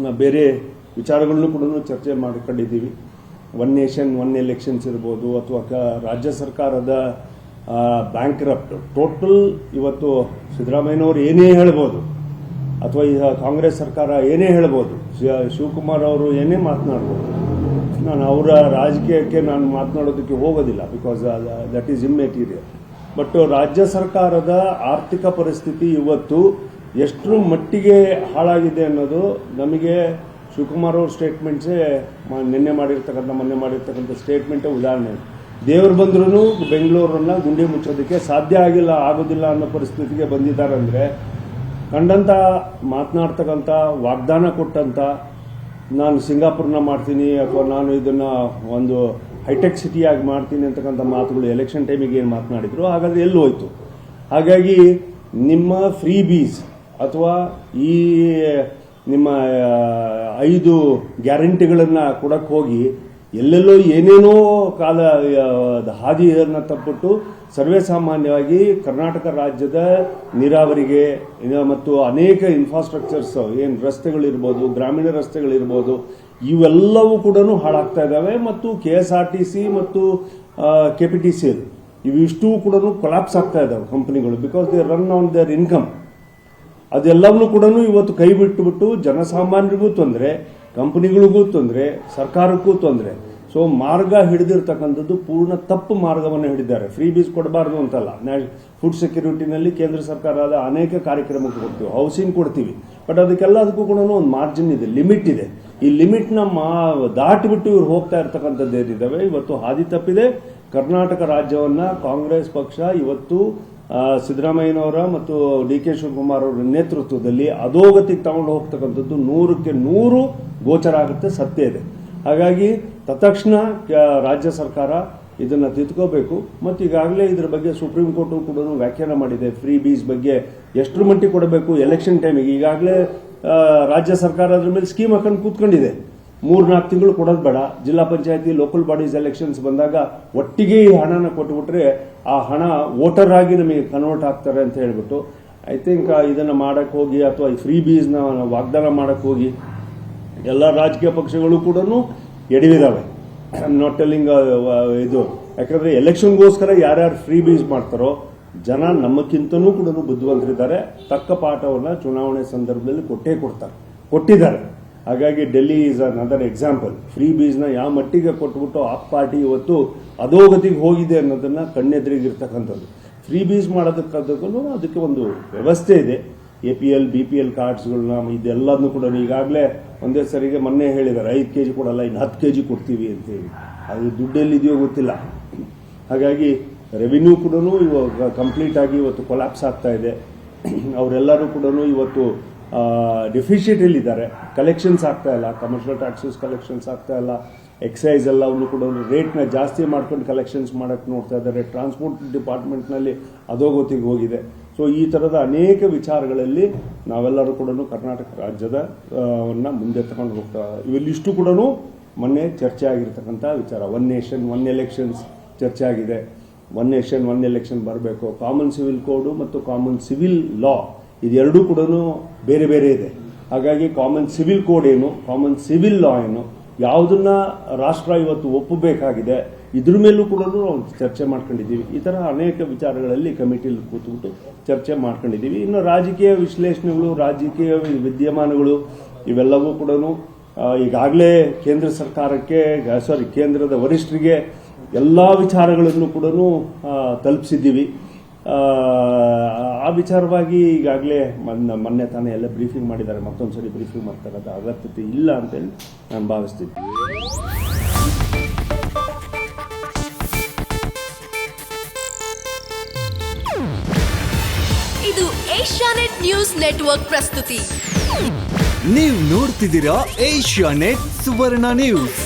ಬೇರೆ ವಿಚಾರಗಳನ್ನು ಕೂಡ ಚರ್ಚೆ ಮಾಡ್ಕೊಂಡಿದ್ದೀವಿ. ಒನ್ ನೇಷನ್ ಒನ್ ಎಲೆಕ್ಷನ್ಸ್ ಇರ್ಬೋದು ಅಥವಾ ಕ ರಾಜ್ಯ ಸರ್ಕಾರದ ಬ್ಯಾಂಕ್ ಟೋಟಲ್ ಇವತ್ತು ಸಿದ್ದರಾಮಯ್ಯನವರು ಏನೇ ಹೇಳ್ಬೋದು ಅಥವಾ ಈಗ ಕಾಂಗ್ರೆಸ್ ಸರ್ಕಾರ ಏನೇ ಹೇಳ್ಬೋದು ಶಿವ- ಶಿವಕುಮಾರ್ ಅವರು ಏನೇ ಮಾತನಾಡ್ಬೋದು. ನಾನು ಅವರ ರಾಜಕೀಯಕ್ಕೆ ನಾನು ಮಾತನಾಡೋದಕ್ಕೆ ಹೋಗೋದಿಲ್ಲ because that is immaterial but ರಾಜ್ಯ ಸರ್ಕಾರದ ಆರ್ಥಿಕ ಪರಿಸ್ಥಿತಿ ಇವತ್ತು ಎಷ್ಟರ ಮಟ್ಟಿಗೆ ಹಾಳಾಗಿದೆ ಅನ್ನೋದು ನಮಗೆ ಶಿವಕುಮಾರ್ ಅವ್ರ ಸ್ಟೇಟ್ಮೆಂಟ್ಸೇ ನಿನ್ನೆ ಮಾಡಿರ್ತಕ್ಕಂಥ, ಮೊನ್ನೆ ಮಾಡಿರ್ತಕ್ಕಂಥ ಸ್ಟೇಟ್ಮೆಂಟೇ ಉದಾಹರಣೆ. ದೇವರು ಬಂದ್ರೂ ಬೆಂಗಳೂರನ್ನ ಗುಂಡಿ ಮುಚ್ಚೋದಕ್ಕೆ ಸಾಧ್ಯ ಆಗಿಲ್ಲ, ಆಗೋದಿಲ್ಲ ಅನ್ನೋ ಪರಿಸ್ಥಿತಿಗೆ ಬಂದಿದ್ದಾರೆ ಅಂದರೆ ಕಂಡಂತ ಮಾತನಾಡ್ತಕ್ಕಂಥ, ವಾಗ್ದಾನ ಕೊಟ್ಟಂತ ನಾನು ಸಿಂಗಾಪುರ್ನ ಮಾಡ್ತೀನಿ, ಅಥವಾ ನಾನು ಇದನ್ನ ಒಂದು ಹೈಟೆಕ್ ಸಿಟಿಯಾಗಿ ಮಾಡ್ತೀನಿ ಅಂತಕ್ಕಂಥ ಮಾತುಗಳು ಎಲೆಕ್ಷನ್ ಟೈಮಿಗೆ ಏನು ಮಾತನಾಡಿದ್ರು, ಹಾಗಾದ್ರೆ ಎಲ್ಲಿ ಹೋಯಿತು? ಹಾಗಾಗಿ ನಿಮ್ಮ ಫ್ರೀ ಬೀಸ್ ಅಥವಾ ಈ, ನಿಮ್ಮ ಐದು ಗ್ಯಾರಂಟಿಗಳನ್ನು ಕೊಡಕ್ಕೆ ಹೋಗಿ ಎಲ್ಲೆಲ್ಲೋ ಏನೇನೋ ಕಾಲ ಹಾದಿಯನ್ನು ತಪ್ಪಿಟ್ಟು ಸರ್ವೇ ಸಾಮಾನ್ಯವಾಗಿ ಕರ್ನಾಟಕ ರಾಜ್ಯದ ನೀರಾವರಿಗೆ ಮತ್ತು ಅನೇಕ ಇನ್ಫ್ರಾಸ್ಟ್ರಕ್ಚರ್ಸ್ ಏನು ರಸ್ತೆಗಳಿರ್ಬೋದು, ಗ್ರಾಮೀಣ ರಸ್ತೆಗಳಿರ್ಬೋದು, ಇವೆಲ್ಲವೂ ಕೂಡ ಹಾಳಾಗ್ತಾ ಇದ್ದಾವೆ ಮತ್ತು K S R T C ಮತ್ತು ಕೆ ಪಿ ಟಿ ಸಿ ಇವಿಷ್ಟು ಕೂಡ ಕೊಲಾಪ್ಸ್ ಆಗ್ತಾ ಇದ್ದಾವೆ ಕಂಪ್ನಿಗಳು because they run on their income ಅದೆಲ್ಲವನ್ನೂ ಕೂಡ ಇವತ್ತು ಕೈ ಬಿಟ್ಟುಬಿಟ್ಟು ಜನಸಾಮಾನ್ಯರಿಗೂ ತೊಂದರೆ, ಕಂಪನಿಗಳಿಗೂ ತೊಂದರೆ, ಸರ್ಕಾರಕ್ಕೂ ತೊಂದರೆ. ಸೊ ಮಾರ್ಗ ಹಿಡಿದಿರ್ತಕ್ಕಂಥದ್ದು ಪೂರ್ಣ ತಪ್ಪು ಮಾರ್ಗವನ್ನು ಹಿಡಿದ್ದಾರೆ. ಫ್ರೀ ಬೀಸ್ ಕೊಡಬಾರ್ದು ಅಂತಲ್ಲ. ಫುಡ್ ಸೆಕ್ಯೂರಿಟಿನಲ್ಲಿ ಕೇಂದ್ರ ಸರ್ಕಾರದ ಅನೇಕ ಕಾರ್ಯಕ್ರಮಕ್ಕೆ ಕೊಡ್ತೀವಿ. ಹೌಸಿಂಗ್ ಕೊಡ್ತೀವಿ. ಬಟ್ ಅದಕ್ಕೆಲ್ಲದಕ್ಕೂ ಕೂಡ ಒಂದು ಮಾರ್ಜಿನ್ ಇದೆ ಲಿಮಿಟ್ ಇದೆ. ಈ ಲಿಮಿಟ್ನ ಮಾ, ದಾಟಿಬಿಟ್ಟು ಇವ್ರು ಹೋಗ್ತಾ ಇರ್ತಕ್ಕಂಥದ್ದು ಏನಿದ್ದಾವೆ? ಇವತ್ತು ಹಾದಿ ತಪ್ಪಿದೆ. ಕರ್ನಾಟಕ ರಾಜ್ಯವನ್ನ ಕಾಂಗ್ರೆಸ್ ಪಕ್ಷ ಇವತ್ತು ಸಿದ್ದರಾಮಯ್ಯನವರ ಮತ್ತು ಡಿ ಕೆ ಶಿವಕುಮಾರ್ ಅವರ ನೇತೃತ್ವದಲ್ಲಿ ಅಧೋಗತಿಗೆ ತಗೊಂಡು ಹೋಗ್ತಕ್ಕಂಥದ್ದು ನೂರಕ್ಕೆ ನೂರು ಗೋಚರ ಆಗುತ್ತೆ, ಸತ್ಯ ಇದೆ. ಹಾಗಾಗಿ ತತ್ಕ್ಷಣ ರಾಜ್ಯ ಸರ್ಕಾರ ಇದನ್ನ ತಿದ್ಕೋಬೇಕು. ಮತ್ತು ಈಗಾಗಲೇ ಇದ್ರ ಬಗ್ಗೆ ಸುಪ್ರೀಂ ಕೋರ್ಟ್ ಕೂಡ ವ್ಯಾಖ್ಯಾನ ಮಾಡಿದೆ. ಫ್ರೀ ಬೀಸ್ ಬಗ್ಗೆ ಎಷ್ಟರ ಮಟ್ಟಿಗೆ ಕೊಡಬೇಕು, ಎಲೆಕ್ಷನ್ ಟೈಮಿಗೆ. ಈಗಾಗಲೇ ರಾಜ್ಯ ಸರ್ಕಾರ ಅದ್ರ ಮೇಲೆ ಸ್ಕೀಮ್ ಹಾಕೊಂಡು ಕೂತ್ಕೊಂಡಿದೆ. ಮೂರ್ ನಾಲ್ಕು ತಿಂಗಳು ಕೊಡೋದು ಬೇಡ. ಜಿಲ್ಲಾ ಪಂಚಾಯತಿ ಲೋಕಲ್ ಬಾಡೀಸ್ ಎಲೆಕ್ಷನ್ಸ್ ಬಂದಾಗ ಒಟ್ಟಿಗೆ ಈ ಹಣನ ಕೊಟ್ಬಿಟ್ರೆ ಆ ಹಣ ವೋಟರ್ ಆಗಿ ನಮಗೆ ಕನ್ವರ್ಟ್ ಆಗ್ತಾರೆ ಅಂತ ಹೇಳ್ಬಿಟ್ಟು ಐ ಥಿಂಕ್ ಇದನ್ನ ಮಾಡಕ್ ಹೋಗಿ ಅಥವಾ ಈ ಫ್ರೀ ಬೀಸ್ನ ವಾಗ್ದಾನ ಮಾಡಕ್ಕೆ ಹೋಗಿ ಎಲ್ಲ ರಾಜಕೀಯ ಪಕ್ಷಗಳು ಕೂಡ ಎಡವಿದಾವೆ. ನಾಟ್ ಟೆಲ್ಲಿಂಗ್ ಇದು. ಯಾಕಂದ್ರೆ ಎಲೆಕ್ಷನ್ಗೋಸ್ಕರ ಯಾರ್ಯಾರು ಫ್ರೀ ಬೀಸ್ ಮಾಡ್ತಾರೋ, ಜನ ನಮ್ಮಕ್ಕಿಂತನೂ ಕೂಡ ಬುದ್ಧಿವಂತರಿದ್ದಾರೆ. ತಕ್ಕ ಪಾಠವನ್ನ ಚುನಾವಣೆ ಸಂದರ್ಭದಲ್ಲಿ ಕೊಟ್ಟೇ ಕೊಡ್ತಾರೆ. ಕೊಟ್ಟಿದ್ದಾರೆ. ಹಾಗಾಗಿ Delhi is another example free ಬೀಸ್ನ ಯಾವ ಮಟ್ಟಿಗೆ ಕೊಟ್ಬಿಟ್ಟು ಆ ಪಾರ್ಟಿ ಇವತ್ತು ಅಧೋಗತಿಗೆ ಹೋಗಿದೆ ಅನ್ನೋದನ್ನ ಕಣ್ಣೆದುರಿಗಿರ್ತಕ್ಕಂಥದ್ದು. ಫ್ರೀ ಬೀಸ್ ಮಾಡೋದಕ್ಕೂ ಅದಕ್ಕೆ ಒಂದು ವ್ಯವಸ್ಥೆ ಇದೆ. A P L B P L ಕಾರ್ಡ್ಸ್ಗಳನ್ನ ಇದೆಲ್ಲದನ್ನು ಕೂಡ ಈಗಾಗಲೇ ಒಂದೇ ಸರಿಗೆ ಮೊನ್ನೆ ಹೇಳಿದ್ದಾರೆ ಐದು ಕೆ ಜಿ ಕೊಡಲ್ಲ, ಇನ್ನು ಹತ್ತು ಕೆ ಜಿ ಕೊಡ್ತೀವಿ ಅಂತೇಳಿ ಅದು ದುಡ್ಡೆಲ್ಲಿದೆಯೋ ಗೊತ್ತಿಲ್ಲ. ಹಾಗಾಗಿ ರೆವಿನ್ಯೂ ಕೂಡ ಇವಾಗ ಕಂಪ್ಲೀಟ್ ಆಗಿ ಇವತ್ತು ಕೊಲಾಪ್ಸ್ ಆಗ್ತಾ ಇದೆ. ಅವರೆಲ್ಲರೂ ಕೂಡ ಇವತ್ತು ಡೆಫಿಷಿಯಟಲ್ಲಿ ಇದ್ದಾರೆ. ಕಲೆಕ್ಷನ್ಸ್ ಆಗ್ತಾ ಇಲ್ಲ. ಕಮರ್ಷಿಯಲ್ ಟ್ಯಾಕ್ಸಸ್ ಕಲೆಕ್ಷನ್ಸ್ ಆಗ್ತಾ ಇಲ್ಲ. ಎಕ್ಸೈಸ್ ಎಲ್ಲವನ್ನು ಕೂಡ ರೇಟ್ನ ಜಾಸ್ತಿ ಮಾಡ್ಕೊಂಡು ಕಲೆಕ್ಷನ್ಸ್ ಮಾಡಕ್ಕೆ ನೋಡ್ತಾ ಇದ್ದಾರೆ. ಟ್ರಾನ್ಸ್ಪೋರ್ಟ್ ಡಿಪಾರ್ಟ್ಮೆಂಟ್ನಲ್ಲಿ ಅಧೋಗತಿಗೆ ಹೋಗಿದೆ. ಸೊ ಈ ಥರದ ಅನೇಕ ವಿಚಾರಗಳಲ್ಲಿ ನಾವೆಲ್ಲರೂ ಕೂಡ ಕರ್ನಾಟಕ ರಾಜ್ಯದ ಮುಂದೆ ತಗೊಂಡು ಹೋಗ್ತಾ ಇವೆಲ್ಲಿಷ್ಟು ಕೂಡ ಮೊನ್ನೆ ಚರ್ಚೆ ಆಗಿರ್ತಕ್ಕಂಥ ವಿಚಾರ. ಒನ್ ನೇಷನ್ ಒನ್ ಎಲೆಕ್ಷನ್ಸ್ ಚರ್ಚೆ ಆಗಿದೆ. ಒನ್ ನೇಷನ್ ಒನ್ ಎಲೆಕ್ಷನ್ ಬರಬೇಕು. ಕಾಮನ್ ಸಿವಿಲ್ ಕೋಡು ಮತ್ತು ಕಾಮನ್ ಸಿವಿಲ್ ಲಾ ಇದೆರಡೂ ಕೂಡ ಬೇರೆ ಬೇರೆ ಇದೆ. ಹಾಗಾಗಿ ಕಾಮನ್ ಸಿವಿಲ್ ಕೋಡ್ ಏನು ಕಾಮನ್ ಸಿವಿಲ್ ಲಾ ಏನು, ಯಾವುದನ್ನ ರಾಷ್ಟ್ರ ಇವತ್ತು ಒಪ್ಪಬೇಕಾಗಿದೆ, ಇದ್ರ ಮೇಲೂ ಕೂಡ ಚರ್ಚೆ ಮಾಡ್ಕೊಂಡಿದ್ದೀವಿ. ಈ ತರ ಅನೇಕ ವಿಚಾರಗಳಲ್ಲಿ ಕಮಿಟಿಯಲ್ಲಿ ಕೂತ್ಬಿಟ್ಟು ಚರ್ಚೆ ಮಾಡ್ಕೊಂಡಿದ್ದೀವಿ. ಇನ್ನು ರಾಜಕೀಯ ವಿಶ್ಲೇಷಣೆಗಳು, ರಾಜಕೀಯ ವಿದ್ಯಮಾನಗಳು, ಇವೆಲ್ಲವೂ ಕೂಡ ಈಗಾಗಲೇ ಕೇಂದ್ರ ಸರ್ಕಾರಕ್ಕೆ ಸಾರಿ ಕೇಂದ್ರದ ವರಿಷ್ಠರಿಗೆ ಎಲ್ಲ ವಿಚಾರಗಳನ್ನು ಕೂಡ ತಲುಪಿಸಿದ್ದೀವಿ. ಆ, ವಿಚಾರವಾಗಿ ಈಗಾಗಲೇ ಮೊನ್ನೆ ಮೊನ್ನೆ ತಾನೇ ಎಲ್ಲ ಬ್ರೀಫಿಂಗ್ ಮಾಡಿದ್ದಾರೆ. ಮತ್ತೊಂದು ಸರಿ ಬ್ರೀಫಿಂಗ್ ಮಾಡ್ತಕ್ಕಂಥ ಅಗತ್ಯತೆ ಇಲ್ಲ ಅಂತೇಳಿ ನಾನು ಭಾವಿಸ್ತೀನಿ. ಇದು ಏಷ್ಯಾನೆಟ್ ನ್ಯೂಸ್ ನೆಟ್ವರ್ಕ್ ಪ್ರಸ್ತುತಿ. ನೀವು ನೋಡ್ತಿದ್ದೀರಾ ಏಷ್ಯಾನೆಟ್ ಸುವರ್ಣ ನ್ಯೂಸ್.